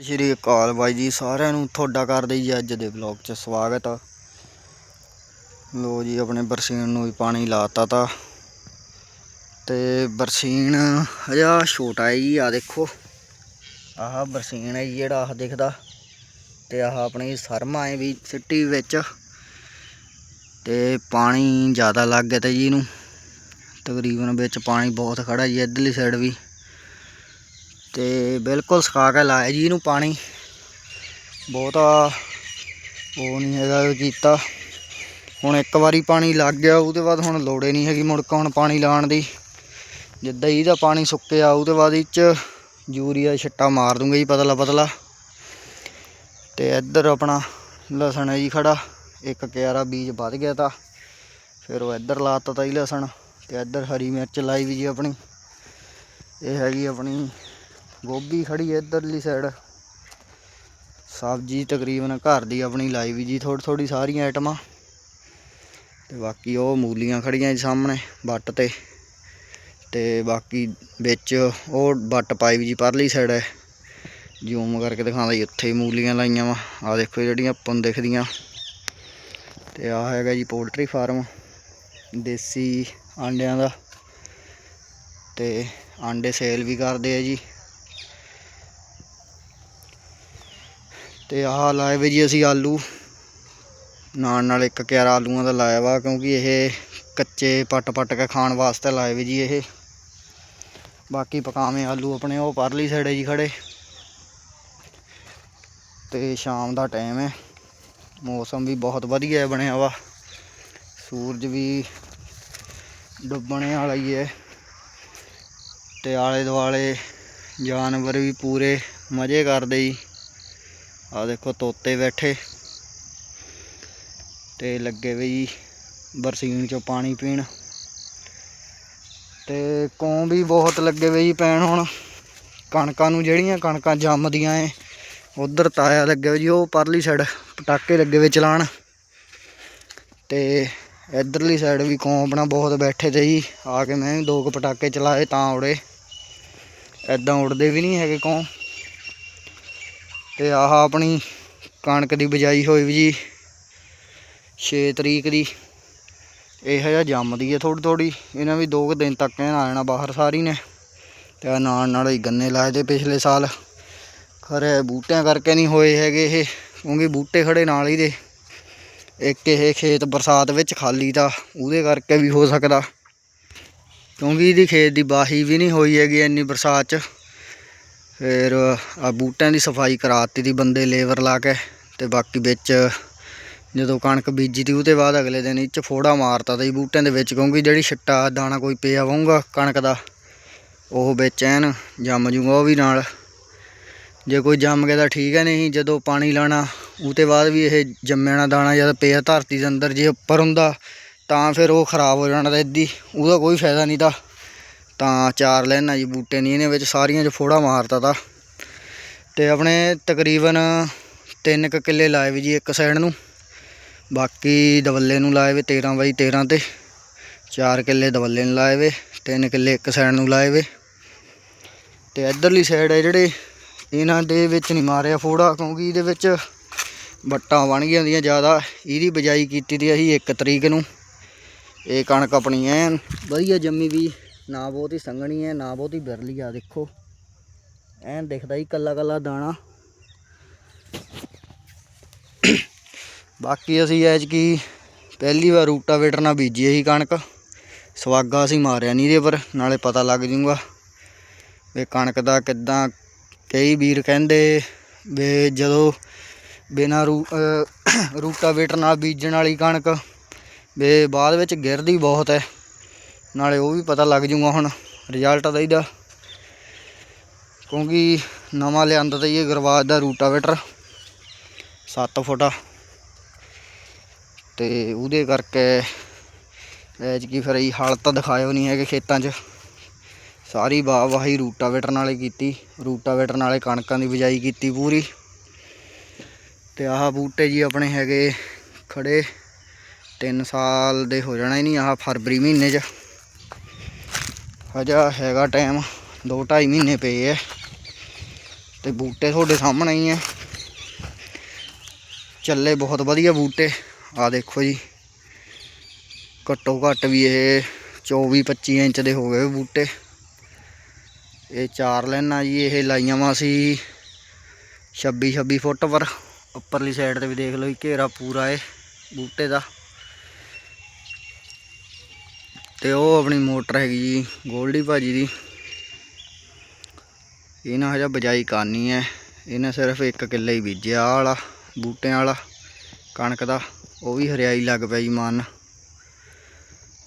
ਸ਼੍ਰੀ ਅਕਾਲ ਬਾਈ ਜੀ ਸਾਰਿਆਂ ਨੂੰ, ਤੁਹਾਡਾ ਕਰਦੇ ਜੀ ਅੱਜ ਦੇ ਵਲੌਗ 'ਚ ਸਵਾਗਤ ਆ। ਲੋ ਜੀ, ਆਪਣੇ ਬਰਸੀਨ ਨੂੰ ਵੀ ਪਾਣੀ ਲਾਤਾ ਤਾ। ਤੇ ਬਰਸੀਨ ਹਜਾ ਛੋਟਾ ਹੈ ਜੀ ਆ ਦੇਖੋ। ਆਹ ਬਰਸੀਨ ਹੈ ਜੀ ਜਿਹੜਾ ਆਹ ਦਿਖਦਾ। ਤੇ ਆਹ ਆਪਣੀ ਸਰਮਾ ਹੈ ਵੀ ਸਿੱਟੀ ਵਿੱਚ। ਤੇ ਪਾਣੀ ਜ਼ਿਆਦਾ ਲੱਗ ਗਿਆ ਤੇ ਜੀ ਇਹਨੂੰ। ਤਕਰੀਬਨ ਵਿੱਚ ਪਾਣੀ ਬਹੁਤ ਖੜਾ ਜੀ, ਇੱਧਰਲੀ ਸਾਈਡ ਵੀ। ਤੇ ਬਿਲਕੁਲ ਸੁਕਾ ਕੇ ਲਾਇਆ ਜੀ ਇਹਨੂੰ ਪਾਣੀ। ਬਹੁਤਾ ਉਹ ਨਹੀਂ ਹੈਗਾ ਕੀਤਾ। ਹੁਣ ਇੱਕ ਵਾਰੀ ਪਾਣੀ ਲੱਗ ਗਿਆ, ਉਹਦੇ ਬਾਅਦ ਹੁਣ ਲੋੜੇ ਨਹੀਂ ਹੈਗੀ ਮੁੜ ਕੇ ਹੁਣ ਪਾਣੀ ਲਾਉਣ ਦੀ। ਜਿੱਦਾਂ ਹੀ ਇਹਦਾ ਪਾਣੀ ਸੁੱਕਿਆ, ਉਹਦੇ ਬਾਅਦ ਇਹ 'ਚ ਯੂਰੀਆ ਛਿੱਟਾ ਮਾਰ ਦੂੰਗਾ ਜੀ ਪਤਲਾ ਪਤਲਾ। ਤੇ ਇੱਧਰ ਆਪਣਾ ਲਸਣ ਹੈ ਜੀ ਖੜਾ, ਇੱਕ ਕਿਆਰਾ ਬੀਜ ਵੱਧ ਗਿਆ ਤਾਂ। ਫਿਰ ਉਹ ਇੱਧਰ ਲਾਤਾ ਤਾ ਜੀ ਲਸਣ, ਤੇ ਇੱਧਰ ਹਰੀ ਮਿਰਚ ਲਾਈ ਵੀ ਜੀ ਆਪਣੀ। ਇਹ ਹੈਗੀ ਆਪਣੀ ਗੋਭੀ ਖੜੀ ਹੈ ਇੱਧਰਲੀ ਸਾਈਡ ਸਬਜ਼ੀ ਤਕਰੀਬਨ ਘਰ ਦੀ ਆਪਣੀ ਲਾਈ ਵੀ ਜੀ ਥੋੜੀ ਥੋੜੀ ਸਾਰੀਆਂ ਆਈਟਮਾਂ ਤੇ ਬਾਕੀ ਉਹ ਮੂਲੀਆਂ ਖੜੀਆਂ ਜੀ ਸਾਹਮਣੇ ਵੱਟ ਤੇ। ਤੇ ਬਾਕੀ ਵਿੱਚ ਉਹ ਵੱਟ ਪਾਈ ਵੀ ਜੀ ਪਰਲੀ ਸਾਈਡ ਹੈ। ਜ਼ੂਮ ਕਰਕੇ ਦਿਖਾਉਂਦਾ ਜੀ, ਉੱਥੇ ਹੀ ਮੂਲੀਆਂ ਲਾਈਆਂ ਵਾ। ਆ ਦੇਖੋ ਜਿਹੜੀਆਂ ਆਪਾਂ ਨੂੰ ਦਿਖਦੀਆਂ। ਤੇ ਆ ਹੈਗਾ ਜੀ ਪੋਲਟਰੀ ਫਾਰਮ ਦੇਸੀ ਆਂਡਿਆਂ ਦਾ। ਤੇ ਆਂਡੇ ਸੇਲ ਵੀ ਕਰਦੇ ਆ ਜੀ। ਤੇ ਆਹ ਲਾਏ ਵੇ ਜੀ ਅਸੀਂ ਆਲੂ। ਨਾਲ ਨਾਲ ਇੱਕ ਕਿਆਰਾ ਆਲੂਆਂ ਦਾ ਲਾਇਆ ਵਾ, ਕਿਉਂਕਿ ਇਹ ਕੱਚੇ ਪੱਟ ਪੱਟ ਕੇ ਖਾਣ ਵਾਸਤੇ ਲਾਏ ਵੇ ਜੀ ਇਹ। ਬਾਕੀ ਪਕਾਵੇਂ ਆਲੂ ਆਪਣੇ, ਉਹ ਪਰਲੀ ਸਾਈਡ ਜੀ ਖੜੇ। ਤੇ ਸ਼ਾਮ ਦਾ ਟਾਈਮ ਹੈ। ਮੌਸਮ ਵੀ ਬਹੁਤ ਵਧੀਆ ਬਣਿਆ ਵਾ। ਸੂਰਜ ਵੀ ਡੁੱਬਣੇ ਵਾਲਾ ਹੀ ਹੈ। ਤੇ ਆਲੇ ਦੁਆਲੇ ਜਾਨਵਰ ਵੀ ਪੂਰੇ ਮਜ਼ੇ ਕਰਦੇ ਜੀ। ਆ ਦੇਖੋ ਤੋਤੇ ਬੈਠੇ। ਤੇ ਲੱਗੇ ਵੀ ਜੀ ਬਰਸੀਨ ਚੋਂ ਪਾਣੀ ਪੀਣ। ਤੇ ਕੌਂ ਵੀ ਬਹੁਤ ਲੱਗੇ ਵੇ ਜੀ ਪੈਣ ਹੁਣ। ਕਣਕਾਂ ਨੂੰ ਜਿਹੜੀਆਂ ਕਣਕਾਂ ਜੰਮਦੀਆਂ ਏ, ਉਧਰ ਤਾਇਆ ਲੱਗੇ ਵੇ ਜੀ ਉਹ ਪਰਲੀ ਸਾਈਡ ਪਟਾਕੇ ਲੱਗੇ ਵੇ ਚਲਾਣ। ਤੇ ਇਧਰਲੀ ਸਾਈਡ ਵੀ ਕੌਂ ਆਪਣਾ ਬਹੁਤ ਬੈਠੇ ਤੇ ਜੀ, ਆ ਕੇ ਮੈਂ ਵੀ ਦੋ ਕੁ ਪਟਾਕੇ ਚਲਾਏ ਤਾਂ ਉੜੇ। ਐਦਾਂ ਉੜਦੇ ਵੀ ਨਹੀਂ ਹੈਗੇ ਕੌਂ। ਤੇ ਆਹ ਆਪਣੀ ਕਣਕ ਦੀ ਬਿਜਾਈ ਹੋਈ ਵੀ ਜੀ। 6 ਤਰੀਕ ਦੀ। ਇਹੋ ਜਿਹਾ ਜੰਮਦੀ ਹੈ ਥੋੜੀ ਥੋੜੀ ਇਹਨਾਂ ਵੀ ਦੋ ਕੁ ਦਿਨ ਤੱਕ ਇਹਨਾਂ ਆ ਜਾਣਾ ਬਾਹਰ ਸਾਰੀ ਨੇ। ਤੇ ਆਹ ਨਾਲ ਨਾਲ ਹੀ ਗੰਨੇ ਲਾਏ ਤੇ ਪਿਛਲੇ ਸਾਲ। ਖਰੇ ਬੂਟਿਆਂ ਕਰਕੇ ਨਹੀਂ ਹੋਏ ਹੈਗੇ ਇਹ, ਕਿਉਂਕਿ ਬੂਟੇ ਖੜੇ ਨਾਲ ਹੀ ਦੇ। ਇੱਕ ਇਹ ਖੇਤ ਬਰਸਾਤ ਵਿੱਚ ਖਾਲੀ ਤਾਂ ਉਹਦੇ ਕਰਕੇ ਵੀ ਹੋ ਸਕਦਾ। ਕਿਉਂਕਿ ਇਹਦੀ ਖੇਤ ਦੀ ਬਾਹੀ ਵੀ ਨਹੀਂ ਹੋਈ ਹੈਗੀ ਇੰਨੀ ਬਰਸਾਤ 'ਚ। ਫਿਰ ਆ ਬੂਟਿਆਂ ਦੀ ਸਫ਼ਾਈ ਕਰਾਤੀ ਦੀ ਬੰਦੇ ਲੇਬਰ ਲਾ ਕੇ ਤੇ ਬਾਕੀ ਵਿੱਚ ਜਦੋਂ ਕਣਕ ਬੀਜੀ ਤੀ ਉਹਦੇ ਬਾਅਦ ਅਗਲੇ ਦਿਨ ਇਹ 'ਚ ਫੋੜਾ ਮਾਰਤਾ ਤੀ ਬੂਟਿਆਂ ਦੇ ਵਿੱਚ ਕਿਉਂਕਿ ਜਿਹੜੀ ਛਿੱਟਾ ਦਾਣਾ ਕੋਈ ਪਿਆ ਹੋਊਗਾ ਕਣਕ ਦਾ, ਉਹ ਵਿੱਚ ਐਨ ਜੰਮ ਜੂਗਾ ਉਹ ਵੀ ਨਾਲ। ਜੇ ਕੋਈ ਜੰਮ ਗਿਆ ਤਾਂ ਠੀਕ ਹੈ, ਨਹੀਂ ਜਦੋਂ ਪਾਣੀ ਲਾਣਾ ਉਹਦੇ ਬਾਅਦ ਵੀ ਇਹ ਜੰਮਿਆਣਾ ਦਾਣਾ ਜਦ ਪਿਆ ਧਰਤੀ ਦੇ ਅੰਦਰ ਜੇ ਉੱਪਰ ਹੁੰਦਾ ਤਾਂ ਫਿਰ ਉਹ ਖਰਾਬ ਹੋ ਜਾਣਾ ਤਾਂ ਇੱਦੀ, ਉਹਦਾ ਕੋਈ ਫਾਇਦਾ ਨਹੀਂ ਤਾਂ। ਤਾਂ ਚਾਰ ਲੈਣਾ ਜੀ ਬੂਟੇ ਨਹੀਂ ਇਹਨੇ ਵਿੱਚ ਸਾਰੀਆਂ 'ਚ ਫੋੜਾ ਮਾਰਤਾ ਤਾ। ਤੇ ਆਪਣੇ ਤਕਰੀਬਨ ਤਿੰਨ ਕੁ ਕਿੱਲੇ ਲਾਏ ਵੀ ਜੀ ਇੱਕ ਸਾਈਡ ਨੂੰ। ਬਾਕੀ ਦਵੱਲੇ ਨੂੰ ਲਾਏ ਵੇ 13 ਬਾਈ 13 ਤੇ। ਚਾਰ ਕਿੱਲੇ ਦਵੱਲੇ ਨੂੰ ਲਾਏ ਵੇ, ਤਿੰਨ ਕਿੱਲੇ ਇੱਕ ਸਾਈਡ ਨੂੰ ਲਾਏ ਵੇ। ਤੇ ਇਧਰਲੀ ਸਾਈਡ ਹੈ ਜਿਹੜੇ, ਇਹਨਾਂ ਦੇ ਵਿੱਚ ਨਹੀਂ ਮਾਰਿਆ ਫੋੜਾ, ਕਿਉਂਕਿ ਇਹਦੇ ਵਿੱਚ ਵੱਟਾਂ ਬਣ ਗਈਆਂ ਹੁੰਦੀਆਂ ਜ਼ਿਆਦਾ। ਇਹਦੀ ਬਿਜਾਈ ਕੀਤੀ ਦੀ ਅਸੀਂ 1 ਤਰੀਕ ਨੂੰ। ਇਹ ਕਣਕ ਆਪਣੀ ਐਨ, ਵਧੀਆ ਜੰਮੀ ਵੀ। ਨਾ ਬਹੁਤੀ ਸੰਘਣੀ ਹੈ ਨਾ ਬਹੁਤੀ ਬਿਰਲੀ ਆ, ਦੇਖੋ। ਐਨ ਦਿਖਦਾ ਹੀ ਕੱਲਾ ਕੱਲਾ ਦਾਣਾ। ਬਾਕੀ ਅਸੀਂ ਐਜ ਕੀ ਪਹਿਲੀ ਵਾਰ ਰੂਟਾਵੇਟਰ ਨਾਲ ਬੀਜੀ ਸੀ ਕਣਕ। ਸਵਾਗਾ ਅਸੀਂ ਮਾਰਿਆ ਨਹੀਂ ਇਹਦੇ ਪਰ, ਨਾਲੇ ਪਤਾ ਲੱਗ ਜੂਗਾ ਵੀ ਕਣਕ ਦਾ ਕਿੱਦਾਂ, ਕਈ ਵੀਰ ਕਹਿੰਦੇ ਵੀ ਜਦੋਂ ਬਿਨਾਂ ਰੂ ਰੂਟਾਵੇਟਰ ਨਾਲ ਬੀਜਣ ਵਾਲੀ ਕਣਕ, ਵੀ ਬਾਅਦ ਵਿੱਚ ਗਿਰਦੀ ਬਹੁਤ ਹੈ ਨਾਲੇ ਉਹ ਵੀ ਪਤਾ ਲੱਗ ਜੂਗਾ ਹੁਣ ਰਿਜ਼ਲਟ ਦਾ ਇਹਦਾ ਕਿਉਂਕਿ ਨਵਾਂ ਲਿਆਂਦਾ ਤਾਂ ਇਹ ਗਰਵਾਜ ਦਾ ਰੂਟਾਵੇਟਰ 7 ਫੁੱਟਾ ਤੇ ਉਹਦੇ ਕਰਕੇ ਐਜ ਕੀ ਫਿਰ ਇਹ ਹਲ ਦਿਖਾਇਓ ਨਹੀਂ ਹੈਗੇ ਖੇਤਾਂ 'ਚ। ਸਾਰੀ ਵਾਹ ਵਾਹੀ ਰੂਟਾਵੇਟਰ ਨਾਲੇ ਕੀਤੀ, ਰੂਟਾਵੇਟਰ ਨਾਲੇ ਕਣਕਾਂ ਦੀ ਬਿਜਾਈ ਕੀਤੀ ਪੂਰੀ। ਤੇ ਆਹ ਬੂਟੇ ਜੀ ਆਪਣੇ ਹੈਗੇ ਖੜੇ 3 ਸਾਲ ਦੇ ਹੋ ਜਾਣਾ ਹੀ ਨਹੀਂ ਆਹ ਫਰਵਰੀ ਮਹੀਨੇ 'ਚ। ਹਜਾ ਹੈਗਾ ਟਾਈਮ 2 2.5 ਮਹੀਨੇ ਪਏ ਐ ਤੇ ਬੂਟੇ ਤੁਹਾਡੇ ਸਾਹਮਣੇ ਹੀ ਹੈ ਚੱਲੇ ਬਹੁਤ ਵਧੀਆ ਬੂਟੇ। ਆ ਦੇਖੋ ਜੀ। ਘੱਟੋ ਘੱਟ ਵੀ ਇਹ 24 25 ਇੰਚ ਦੇ ਹੋ ਗਏ ਬੂਟੇ। ਇਹ ਚਾਰ ਲੈਣਾ ਜੀ, ਇਹ ਲਾਈਆਂ ਵਾ ਸੀ 26 26 ਫੁੱਟ ਪਰ। ਉੱਪਰਲੀ ਸਾਈਡ ਤੇ ਵੀ ਦੇਖ ਲਓ ਜੀ, ਘੇਰਾ ਪੂਰਾ ਏ ਬੂਟੇ ਦਾ। ਤੇ ਉਹ ਆਪਣੀ ਮੋਟਰ ਹੈਗੀ ਜੀ, ਗੋਲਡੀ ਭਾਜੀ ਦੀ। ਇਹਨਾਂ ਹਜਾ ਬਜਾਈ ਕਰਨੀ ਹੈ। ਇਹਨੇ ਸਿਰਫ ਇੱਕ ਕਿੱਲੇ ਹੀ ਬੀਜਿਆ ਆ ਵਾਲਾ, ਬੂਟਿਆਂ ਵਾਲਾ, ਕਣਕ ਦਾ, ਉਹ ਵੀ ਹਰਿਆਈ ਲੱਗ ਪਿਆ ਜੀ ਮਨ।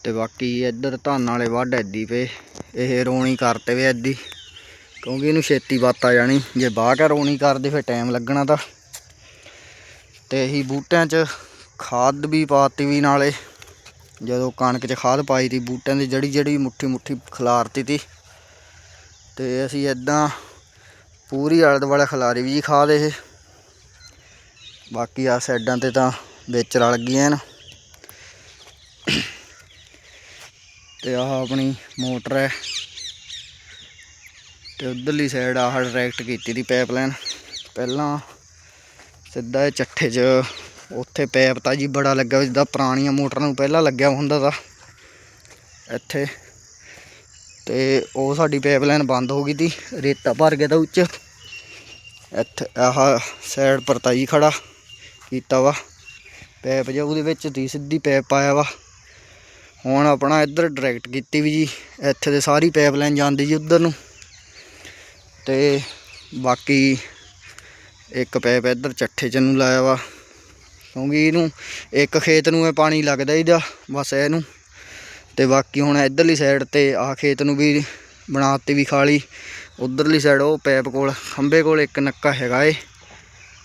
ਤੇ ਬਾਕੀ ਇੱਧਰ ਧਾਨ ਵਾਲੇ ਵੱਢ ਐਦੀ ਪਏ, ਇਹ ਰੋਣੀ ਕਰਤੇ ਵੇ ਐਦੀ। ਕਿਉਂਕਿ ਇਹਨੂੰ ਛੇਤੀ ਵੱਤ ਆ ਜਾਣੀ, ਜੇ ਬਾਹ ਕੇ ਰੋਣੀ ਕਰਦੇ ਫਿਰ ਟਾਈਮ ਲੱਗਣਾ ਤਾਂ। ਤੇ ਇਹੀ ਬੂਟਿਆਂ 'ਚ ਖਾਦ ਵੀ ਪਾਤੀ ਵੀ ਨਾਲੇ। ਜਦੋਂ ਕਣਕ 'ਚ ਖਾਦ ਪਾਈ ਤੀ, ਬੂਟਿਆਂ ਦੀ ਜੜੀ ਜੜੀ ਮੁੱਠੀ ਮੁੱਠੀ ਖਿਲਾਰਤੀ ਤੀ। ਤੇ ਅਸੀਂ ਇਦਾਂ ਪੂਰੀ ਆਲੇ ਦੁਆਲੇ ਖਿਲਾਰੀ ਵੀ ਜੀ ਖਾਦ ਇਹ। ਬਾਕੀ ਆ ਸਾਈਡਾਂ ਤੇ ਤਾਂ ਵਿੱਚ ਰਲ ਗਈਆਂ ਨੇ ਤੇ ਆਹ ਆਪਣੀ ਮੋਟਰ ਹੈ ਤੇ ਉਧਰਲੀ ਸਾਈਡ ਆਹ ਡਾਇਰੈਕਟ ਕੀਤੀ ਦੀ ਪਾਈਪਲਾਈਨ ਪਹਿਲਾਂ ਸਿੱਧਾ ਇਹ ਚੱਠੇ 'ਚ ਉੱਥੇ ਪੈਪ ਤਾਂ ਜੀ ਬੜਾ ਲੱਗਾ ਜਿੱਦਾਂ ਪੁਰਾਣੀਆਂ ਮੋਟਰਾਂ ਨੂੰ ਪਹਿਲਾਂ ਲੱਗਿਆ ਹੁੰਦਾ ਤਾ ਇੱਥੇ ਤੇ ਉਹ ਸਾਡੀ ਪਾਈਪਲਾਈਨ ਬੰਦ ਹੋ ਗਈ ਤੀ, ਰੇਤਾ ਭਰ ਗਿਆ ਤਾਂ ਉੱਚ। ਇੱਥੇ ਆਹ ਸਾਈਡ ਪਰ ਤਾਈ ਖੜਾ ਕੀਤਾ ਵਾ ਪੈਪ ਜਿਹਾ ਉਹਦੇ ਵਿੱਚ ਦੀ ਸਿੱਧੀ ਪੈਪ ਪਾਇਆ ਵਾ। ਹੁਣ ਆਪਣਾ ਇੱਧਰ ਡਾਇਰੈਕਟ ਕੀਤੀ ਵੀ ਜੀ, ਇੱਥੇ ਤੇ ਸਾਰੀ ਪਾਈਪਲਾਈਨ ਜਾਂਦੀ ਜੀ ਉੱਧਰ ਨੂੰ। ਤੇ ਬਾਕੀ ਇੱਕ ਪੈਪ ਇੱਧਰ ਚੱਠੇ ਚ ਨੂੰ ਲਾਇਆ ਵਾ। ਕਿਉਂਕਿ ਇਹਨੂੰ। ਇੱਕ ਖੇਤ ਨੂੰ ਇਹ ਪਾਣੀ ਲੱਗਦਾ ਇਹਦਾ ਬਸ ਇਹਨੂੰ। ਤੇ ਬਾਕੀ ਹੁਣ ਇੱਧਰਲੀ ਸਾਈਡ ਤੇ ਆਹ ਖੇਤ ਨੂੰ ਵੀ ਬਣਾਤੀ ਵੀ ਖਾਲੀ। ਉਧਰਲੀ ਸਾਈਡ ਉਹ ਪੈਪ ਕੋਲ ਖੰਬੇ ਕੋਲ ਇੱਕ ਨੱਕਾ ਹੈਗਾ ਏ।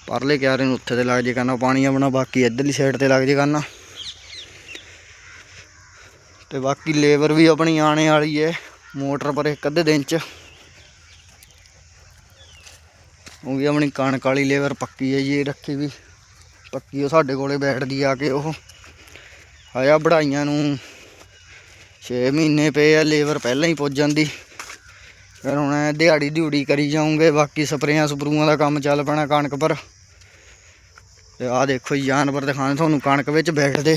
ਪਰਲੇ ਕਿਆਰੇ ਨੂੰ ਉੱਥੇ ਤੇ ਲੱਗ ਜੇ ਕਰਨਾ, ਪਾਣੀ ਆਪਣਾ। ਬਾਕੀ ਇੱਧਰਲੀ ਸਾਈਡ ਤੇ ਲੱਗ ਜੇ ਕਰਨਾ। ਤੇ ਬਾਕੀ ਲੇਬਰ ਵੀ ਆਪਣੀ ਆਣੇ ਵਾਲੀ ਏ, ਮੋਟਰ ਪਰ ਇੱਕ ਅੱਧੇ ਦਿਨ ਚ। ਉਹ ਵੀ ਆਪਣੀ ਕਣਕ ਵਾਲੀ ਲੇਬਰ ਪੱਕੀ ਹੈ ਜੀ, ਇਹ ਰੱਖੀ ਵੀ। ਪੱਕੀ ਉਹ ਸਾਡੇ ਕੋਲੇ ਬੈਠਦੀ ਆ ਕੇ ਉਹ। ਆਇਆ ਬੜਾਈਆਂ ਨੂੰ 6 ਮਹੀਨੇ ਪਏ ਆ, ਲੇਬਰ ਪਹਿਲਾਂ ਹੀ ਪੁੱਜ ਜਾਂਦੀ। ਫਿਰ ਹੁਣ ਦਿਹਾੜੀ ਦਿਹੂੜੀ ਕਰੀ ਜਾਉਂਗੇ ਬਾਕੀ ਸਪਰੇਆਂ ਸਪਰੂਆਂ ਦਾ ਕੰਮ ਚੱਲ ਪੈਣਾ ਕਣਕ ਪਰ ਤੇ ਆਹ ਦੇਖੋ ਜੀ, ਜਾਨਵਰ ਦਿਖਾਣੇ ਤੁਹਾਨੂੰ ਕਣਕ ਵਿੱਚ ਬੈਠਦੇ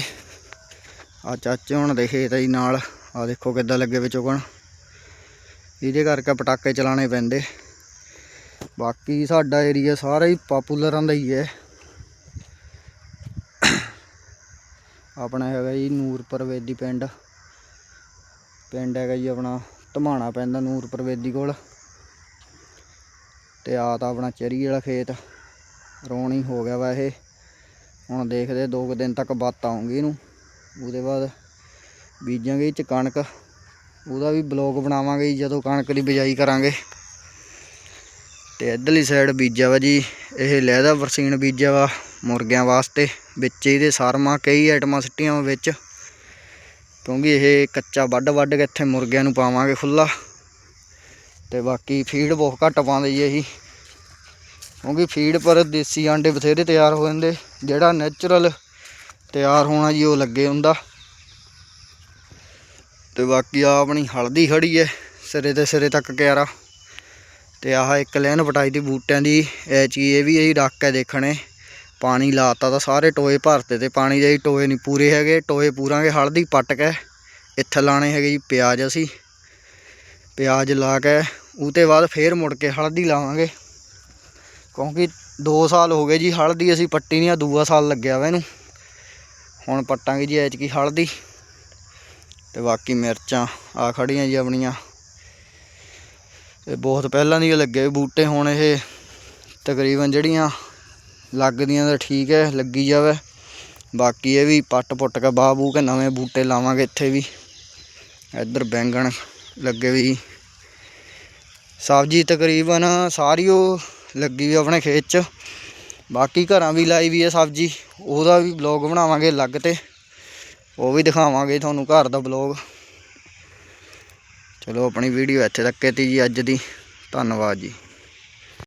ਆ ਚਾਚੇ ਹੁਣ ਦੇ ਖੇਤ ਆ ਜੀ ਨਾਲ। ਆ ਦੇਖੋ ਕਿੱਦਾਂ ਲੱਗੇ ਵਿੱਚ ਉਗਣ ਇਹਦੇ ਕਰਕੇ ਪਟਾਕੇ ਚਲਾਣੇ ਪੈਂਦੇ। ਬਾਕੀ ਸਾਡਾ ਏਰੀਆ ਸਾਰਾ ਹੀ ਪਾਪੂਲਰਾਂ ਦਾ ਹੀ ਹੈ। ਆਪਣਾ ਹੈਗਾ ਜੀ ਨੂਰਪੁਰ ਵੇਦੀ ਪਿੰਡ। ਪਿੰਡ ਹੈਗਾ ਜੀ ਆਪਣਾ ਧਮਾਣਾ ਪੈਂਦਾ ਨੂਰਪੁਰ ਵੇਦੀ ਕੋਲ। ਤੇ ਆ ਤਾਂ ਆਪਣਾ ਚਰੀ ਵਾਲਾ ਖੇਤ। ਰੋਣੀ ਹੋ ਗਿਆ ਵਾ ਇਹ। ਹੁਣ ਦੇਖਦੇ ਦੋ ਕੁ ਦਿਨ ਤੱਕ ਬੱਤ ਆਉਂਗੀ ਇਹਨੂੰ। ਉਹਦੇ ਬਾਅਦ ਬੀਜਾਂਗੇ ਚ ਕਣਕ। ਉਹਦਾ ਵੀ ਬਲੌਗ ਬਣਾਵਾਂਗੇ ਜੀ, ਜਦੋਂ ਕਣਕ ਦੀ ਬਿਜਾਈ ਕਰਾਂਗੇ। ਤੇ ਇੱਧਰਲੀ ਸਾਈਡ ਬੀਜਿਆ ਵਾ ਜੀ, ਇਹ ਲਹਿਦਾ ਵਰਸੀਨ ਬੀਜਿਆ ਵਾ। ਮੁਰਗਿਆਂ ਵਾਸਤੇ, ਵਿੱਚ ਇਹਦੇ ਸਰਮਾ, ਕਈ ਆਈਟਮਾਂ ਸਿੱਟੀਆਂ ਵਿੱਚ। ਕਿਉਂਕਿ ਇਹ ਕੱਚਾ ਵੱਢ ਵੱਢ ਕੇ ਇੱਥੇ ਮੁਰਗਿਆਂ ਨੂੰ ਪਾਵਾਂਗੇ ਖੁੱਲਾ ਤੇ ਬਾਕੀ ਫੀਡ ਬਹੁਤ ਘੱਟ ਪਾਉਂਦੇ ਜੀ ਅਸੀਂ ਕਿਉਂਕਿ ਫੀਡ ਪਰ ਦੇਸੀ ਆਂਡੇ ਬਥੇਰੇ ਤਿਆਰ ਹੋ ਜਾਂਦੇ। ਜਿਹੜਾ ਨੈਚੁਰਲ ਤਿਆਰ ਹੋਣਾ ਜੀ ਉਹ ਲੱਗੇ ਹੁੰਦਾ। ਤੇ ਬਾਕੀ ਆ ਆਪਣੀ ਹਲਦੀ ਖੜੀ ਹੈ, ਸਿਰੇ ਤੇ ਸਿਰੇ ਤੱਕ ਕਿਆਰਾ। ਤੇ ਆਹ ਇੱਕ ਲੈਨ ਪਟਾਈ ਦੀ ਬੂਟਿਆਂ ਦੀ, ਇਹ ਚੀਜ਼ ਇਹ ਵੀ ਇਹੀ ਰੱਖ ਕੇ ਦੇਖਣੇ। ਪਾਣੀ ਲਾਤਾ ਤਾਂ ਸਾਰੇ ਟੋਏ ਭਰਤੇ ਤੇ ਪਾਣੀ ਦੇ ਹੀ ਟੋਏ ਨਹੀਂ ਪੂਰੇ ਹੈਗੇ, ਟੋਏ ਪੂਰਾਂਗੇ, ਹਲਦੀ ਪੱਟ ਕੇ ਇੱਥੇ ਲਾਣੇ ਹੈਗੇ ਜੀ ਪਿਆਜ਼ ਅਸੀਂ। ਪਿਆਜ਼ ਲਾ ਕੇ ਉਤੇ ਬਾਅਦ ਫੇਰ ਮੁੜ ਕੇ ਹਲਦੀ ਲਾਵਾਂਗੇ। ਕਿਉਂਕਿ 2 ਸਾਲ ਹੋ ਗਏ ਜੀ, ਹਲਦੀ ਅਸੀਂ ਪੱਟੀ ਨਹੀਂ ਆ, ਦੂਆ ਸਾਲ ਲੱਗਿਆ ਵਾ ਇਹਨੂੰ। ਹੁਣ ਪੱਟਾਂਗੇ ਜੀ ਐਚ ਕੀ ਹਲਦੀ ਤੇ ਬਾਕੀ ਮਿਰਚਾਂ ਆ ਖੜੀਆਂ ਜੀ ਆਪਣੀਆਂ। ਇਹ ਬਹੁਤ ਪਹਿਲਾਂ ਦੀ ਲੱਗੇ ਬੂਟੇ ਹੁਣ ਇਹ ਤਕਰੀਬਨ ਜਿਹੜੀਆਂ ਲੱਗਦੀਆਂ ਤਾਂ ਠੀਕ ਹੈ ਲੱਗੀ ਜਾਵੇ। ਬਾਕੀ ਇਹ ਵੀ ਪੱਟ ਪੁੱਟ ਕੇ ਬਾਹ ਬੂ ਕੇ ਨਵੇਂ ਬੂਟੇ ਲਾਵਾਂਗੇ ਇੱਥੇ ਵੀ। ਇੱਧਰ ਬੈਂਗਣ ਲੱਗੇ ਵੀ। ਸਬਜ਼ੀ ਤਕਰੀਬਨ ਸਾਰੀ ਉਹ ਲੱਗੀ ਵੀ ਆਪਣੇ ਖੇਤ 'ਚ। ਬਾਕੀ ਘਰਾਂ ਵੀ ਲਾਈ ਵੀ ਹੈ ਸਬਜ਼ੀ। ਉਹਦਾ ਵੀ ਬਲੌਗ ਬਣਾਵਾਂਗੇ ਅਲੱਗ ਤੇ। ਉਹ ਵੀ ਦਿਖਾਵਾਂਗੇ ਤੁਹਾਨੂੰ ਘਰ ਦਾ ਬਲੌਗ ਚਲੋ ਆਪਣੀ ਵੀਡੀਓ ਇੱਥੇ ਤੱਕ ਤੀ ਜੀ ਅੱਜ ਦੀ। ਧੰਨਵਾਦ ਜੀ।